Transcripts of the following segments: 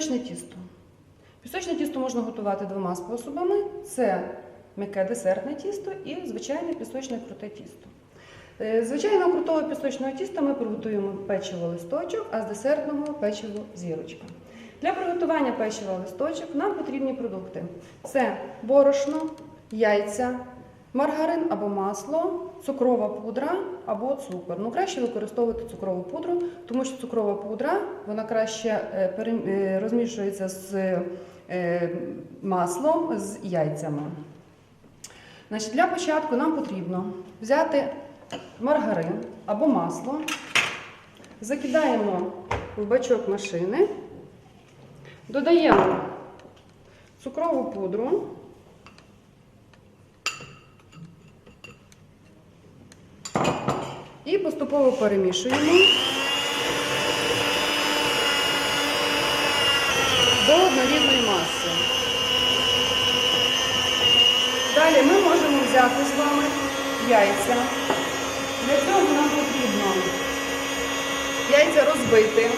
Пісочне тісто. Пісочне тісто можна готувати двома способами: це м'яке десертне тісто і звичайне пісочне круте тісто. Е, З Звичайного крутого пісочного тіста ми приготуємо печиво листочок, а з десертного печиво зірочка. Для приготування печива листочок нам потрібні продукти: це борошно, яйця, маргарин або масло, цукрова пудра або цукор. Ну, краще використовувати цукрову пудру, тому що цукрова пудра вона краще е, е, розмішується з е, маслом, з яйцями. Значить, для початку нам потрібно взяти маргарин або масло, закидаємо в бачок машини, додаємо цукрову пудру. І поступово перемішуємо до однорідної маси. Далі ми можемо взяти з вами яйця. Для цього нам потрібно яйця розбити.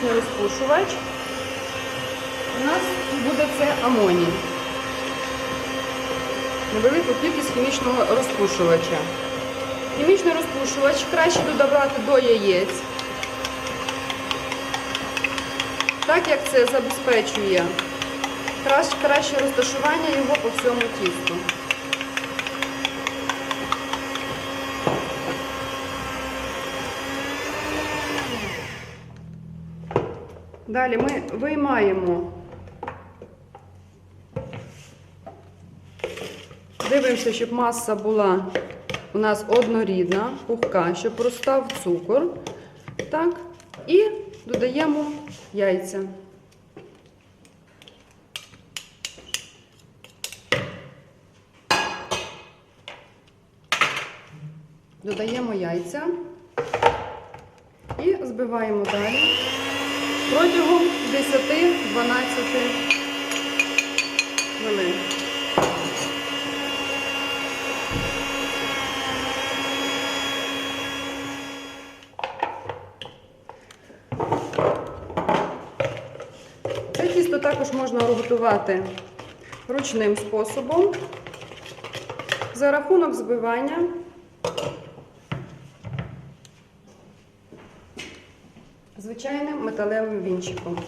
Хімічний розпушувач. У нас буде це амоній. Невелику кількість хімічного розпушувача. Хімічний розпушувач краще додавати до яєць, так як це забезпечує краще, розташування його по всьому тісту. Далі ми виймаємо, дивимося, щоб маса була у нас однорідна, пухка, щоб розстав цукор. Так, і додаємо яйця. Додаємо яйця і збиваємо далі протягом 10-12 хвилин. Це тісто також можна готувати ручним способом за рахунок збивання звичайним металевим вінчиком.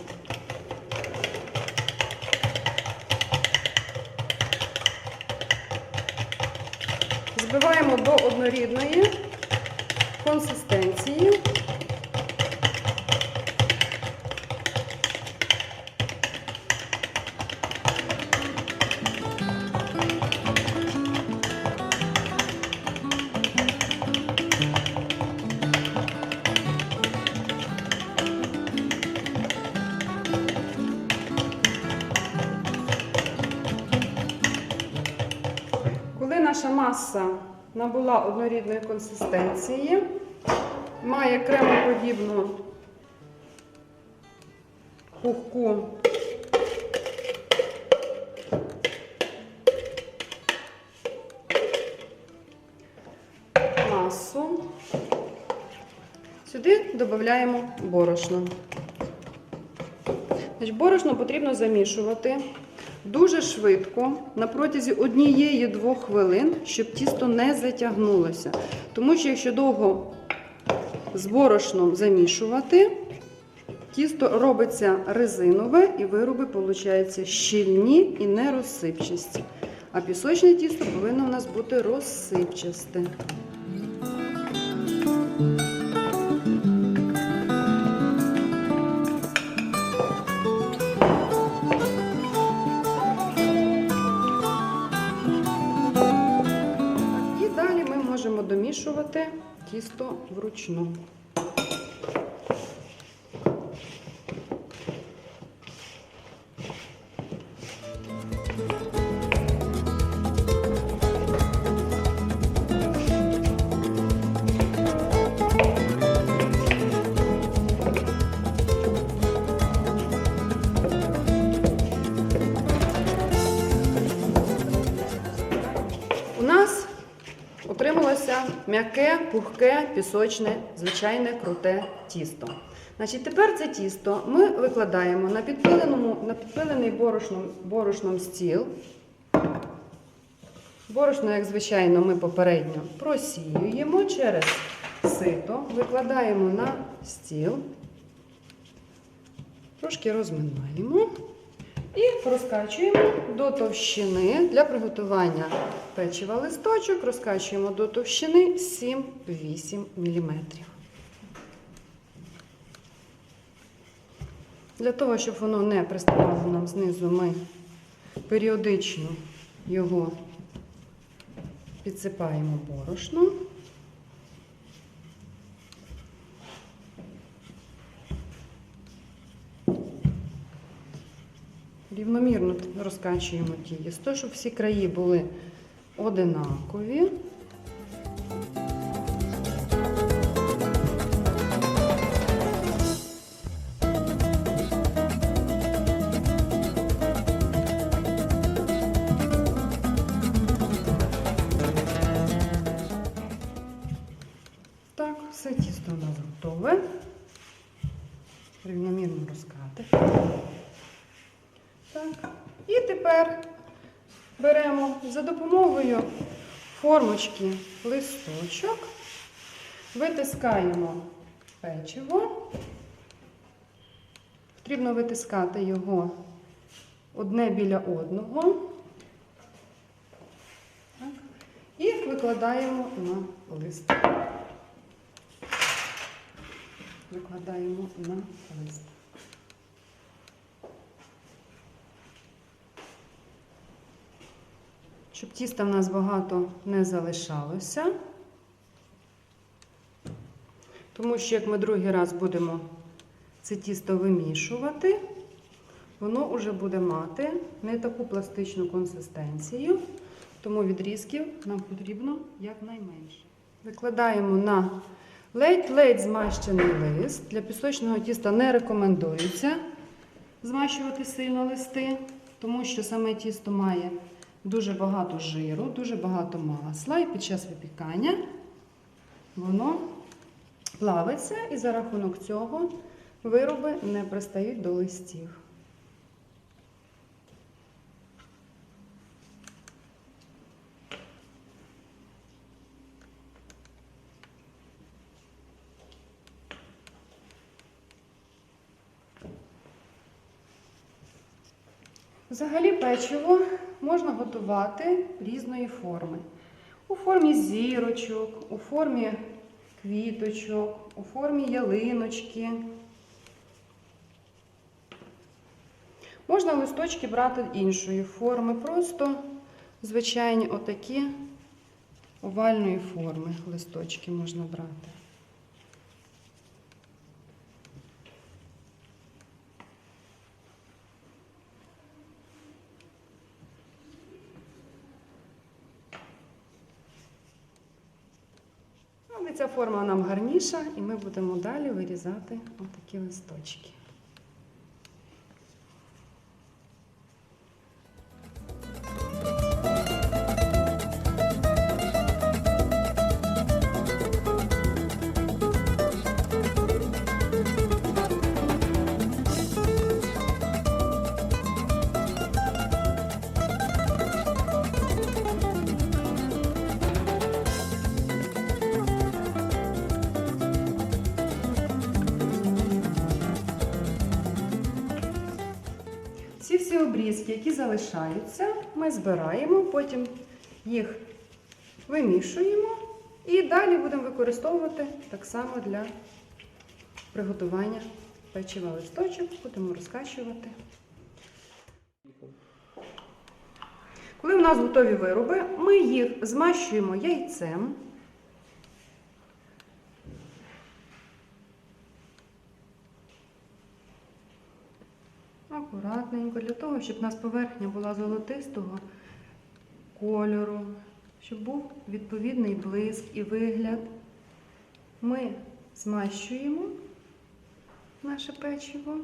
Збиваємо до однорідної консистенції. Маса набула однорідної консистенції, має кремоподібну пухку. Масу, сюди додаємо борошно. Борошно потрібно замішувати дуже швидко, на протязі однієї-двох хвилин, щоб тісто не затягнулося. Тому що якщо довго з борошном замішувати, тісто робиться резинове і вироби получаються щільні і не розсипчасті. А пісочне тісто повинно у нас бути розсипчасте. Тісто вручну. М'яке, пухке, пісочне, звичайне круте тісто. Значить, тепер це тісто ми викладаємо на, підпиленому, на підпилений борошном, борошном стіл. Борошно, як звичайно, ми попередньо просіюємо через сито, викладаємо на стіл, трошки розминаємо. І розкачуємо до товщини для приготування печива листочок, розкачуємо до товщини 7-8 мм. Для того, щоб воно не приставало нам знизу, ми періодично його підсипаємо борошном. Рівномірно розкачуємо тісто, щоб всі краї були одинакові. Так, все тісто у нас готове. Рівномірно розкати. І тепер беремо за допомогою формочки листочок, витискаємо печиво. Потрібно витискати його одне біля одного. І викладаємо на лист. Викладаємо на лист. Щоб тіста в нас багато не залишалося. Тому що, як ми другий раз будемо це тісто вимішувати, воно вже буде мати не таку пластичну консистенцію, тому відрізків нам потрібно якнайменше. Викладаємо на ледь-ледь змащений лист. Для пісочного тіста не рекомендується змащувати сильно листи, тому що саме тісто має дуже багато жиру, дуже багато масла, і під час випікання воно плавиться, і за рахунок цього вироби не пристають до листів. Взагалі печиво можна готувати різної форми. У формі зірочок, у формі квіточок, у формі ялиночки. Можна листочки брати іншої форми, просто звичайні отакі овальної форми листочки можна брати. Але ця форма нам гарніша, і ми будемо далі вирізати отакі листочки. Обрізки, які залишаються, ми збираємо, потім їх вимішуємо і далі будемо використовувати так само для приготування печива листочок, будемо розкачувати. Коли в нас готові вироби, ми їх змащуємо яйцем. Акуратненько, для того, щоб у нас поверхня була золотистого кольору, щоб був відповідний блиск і вигляд. Ми змащуємо наше печиво.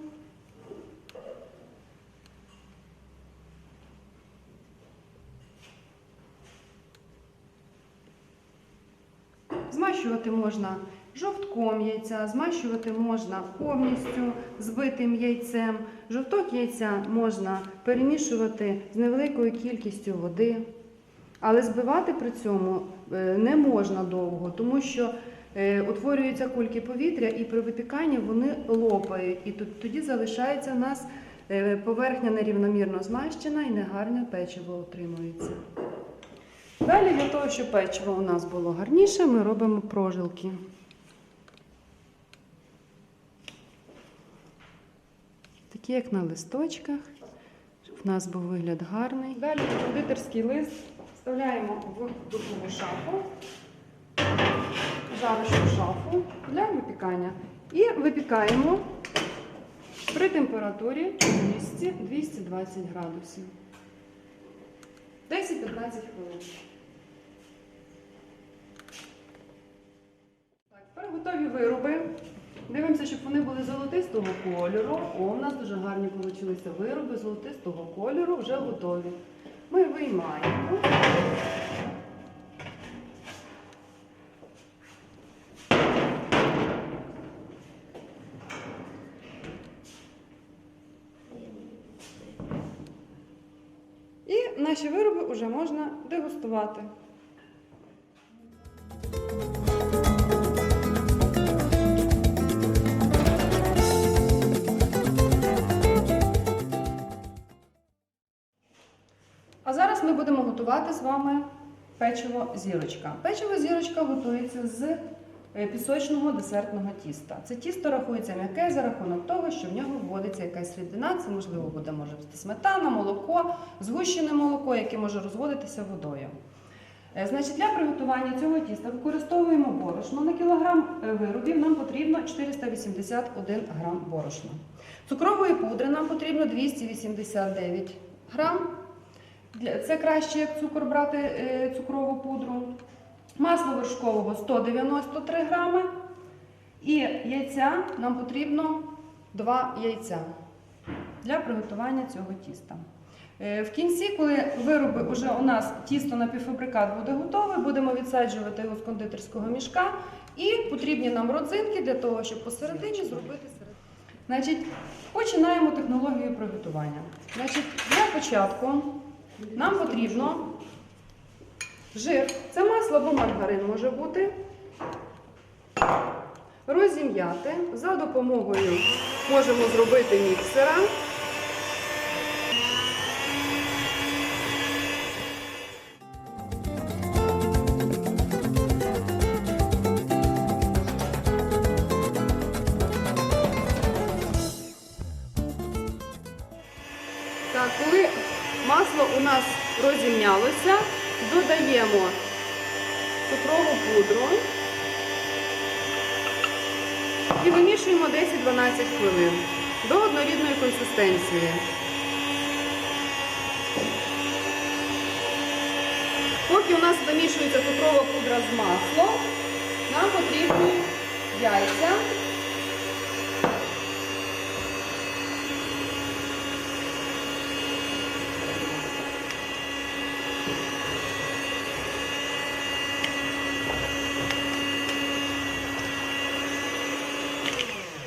Змащувати можна жовтком яйця, змащувати можна повністю збитим яйцем. Жовток яйця можна перемішувати з невеликою кількістю води, але збивати при цьому е, не можна довго, тому що е, утворюються кульки повітря і при випіканні вони лопають. І тоді залишається у нас е, поверхня нерівномірно змащена і негарне печиво отримується. Далі для того, щоб печиво у нас було гарніше, ми робимо прожилки. Як на листочках, щоб в нас був вигляд гарний. Далі кондитерський лист вставляємо в духову шафу, жарочну шафу для випікання. І випікаємо при температурі 200-220 градусів. 10-15 хвилин. Тепер готові вироби. Дивимося, щоб вони були золотистого кольору. О, у нас дуже гарні вийшли вироби золотистого кольору, вже готові. Ми виймаємо. І наші вироби вже можна дегустувати. Готувати з вами печиво зірочка. Печиво зірочка готується з е, пісочного десертного тіста. Це тісто рахується м'яке за рахунок того, що в нього вводиться якась рідина. Це можливо буде може бути сметана, молоко, згущене молоко, яке може розводитися водою. Е, Значить, для приготування цього тіста використовуємо борошно. На кілограм е, виробів нам потрібно 481 грам борошна. Цукрової пудри нам потрібно 289 грам. Це краще, як цукор брати е, цукрову пудру. Масла вершкового 193 грами. І яйця нам потрібно 2 яйця для приготування цього тіста. Е, В кінці, коли вироби вже у нас тісто напівфабрикат буде готове, будемо відсаджувати його з кондитерського мішка. І потрібні нам родзинки для того, щоб посередині зробити серед. Значить, починаємо технологію приготування. Значить, для початку нам потрібно жир, це масло або маргарин може бути. Розім'яти за допомогою можемо зробити міксера. Однорідної. Поки у нас вимішується цукрова пудра з маслом, нам потрібні яйця.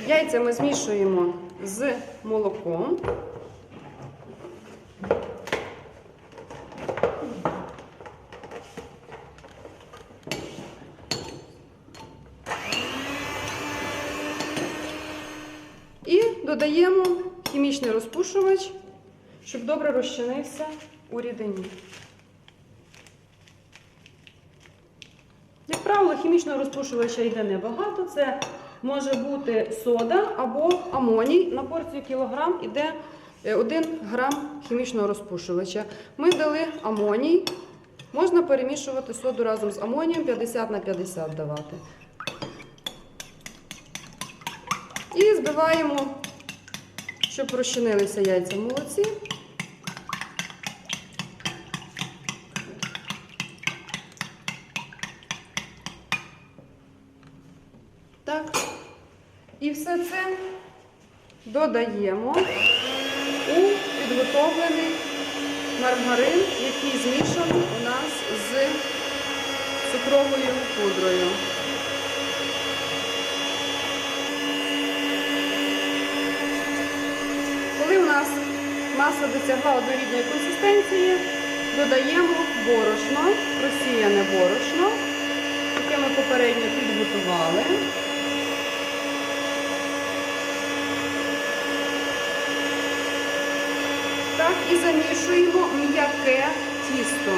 Яйця ми змішуємо з молоком. І додаємо хімічний розпушувач, щоб добре розчинився у рідині. Як правило, хімічного розпушувача йде небагато. Це може бути сода або амоній. На порцію кілограм йде 1 грам хімічного розпушувача. Ми дали амоній. Можна перемішувати соду разом з амонієм 50 на 50 давати. І збиваємо щоб розчинилися яйця в молоці. Все це додаємо у підготовлений маргарин, який змішаний у нас з цукровою пудрою. Коли у нас маса досягла однорідної консистенції, додаємо борошно, просіяне борошно, яке ми попередньо підготували. Так, і замішуємо м'яке тісто,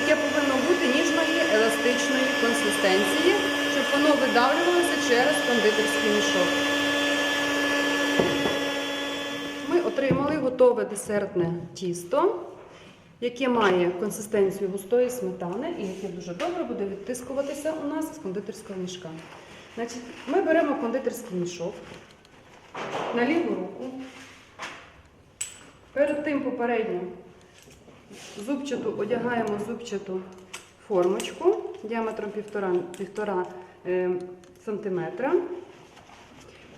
яке повинно бути ніжної еластичної консистенції, щоб воно видавлювалося через кондитерський мішок. Ми отримали готове десертне тісто, яке має консистенцію густої сметани і яке дуже добре буде відтискуватися у нас з кондитерського мішка. Значить, ми беремо кондитерський мішок на ліву руку. Перед тим попередньо зубчату одягаємо зубчату формочку діаметром 1,5 е, сантиметра.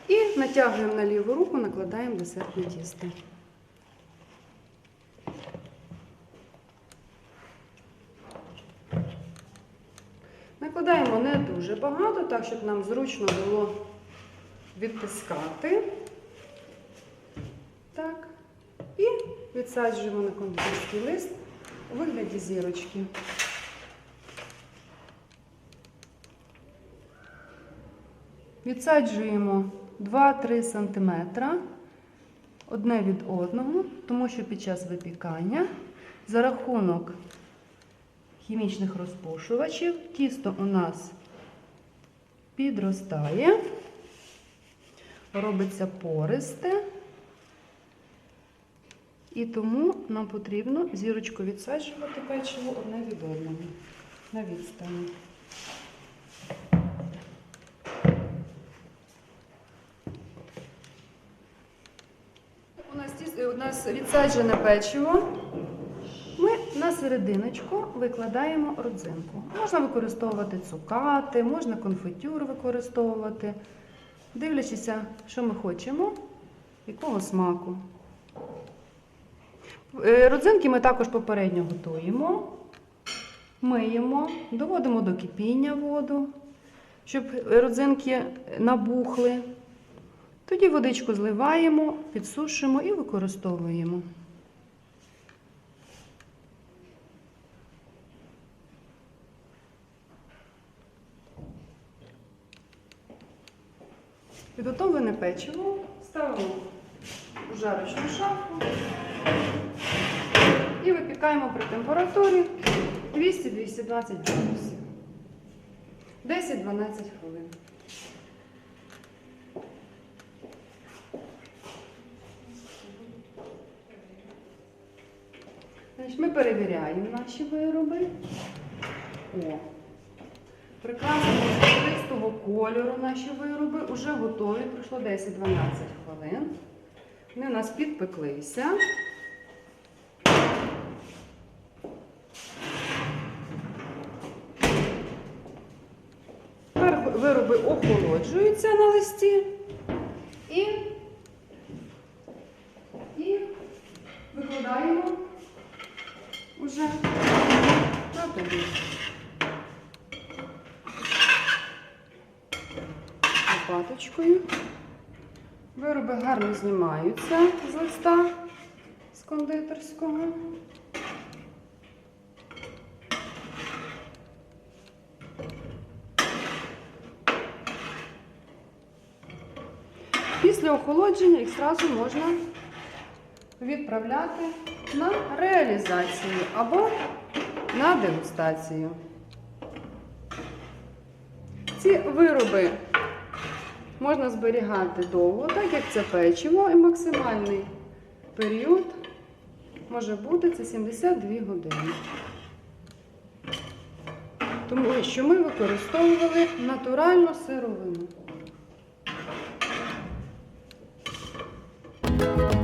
І натягуємо на ліву руку, накладаємо десертне тісто. Накладаємо не дуже багато, так, щоб нам зручно було відтискати. Так. І відсаджуємо на кондитерський лист у вигляді зірочки. Відсаджуємо 2-3 см одне від одного, тому що під час випікання за рахунок хімічних розпушувачів тісто у нас підростає, робиться пористе. І тому нам потрібно зірочку відсаджувати печиво одне від одного на відстані. У нас, у нас відсаджене печиво. Ми на серединочку викладаємо родзинку. Можна використовувати цукати, можна конфетюр використовувати, дивлячися, що ми хочемо, якого смаку. Е, Родзинки ми також попередньо готуємо, миємо, доводимо до кипіння воду, щоб родзинки набухли. Тоді водичку зливаємо, підсушуємо і використовуємо. Підготовлене печиво ставимо у жарочну шафу. І випікаємо при температурі 200-220 градусів. 10-12 хвилин. Ми перевіряємо наші вироби. О, прекрасного золотистого кольору наші вироби вже готові. Пройшло 10-12 хвилин. Вони у нас підпеклися. Тепер вироби охолоджуються на листі і, і викладаємо уже на тобі. Лопаточкою. Вироби гарно знімаються з листа з кондитерського. Після охолодження їх зразу можна відправляти на реалізацію або на дегустацію. Ці вироби можна зберігати довго, так як це печиво, і максимальний період може бути це 72 години. Тому що ми використовували натуральну сировину. Thank you.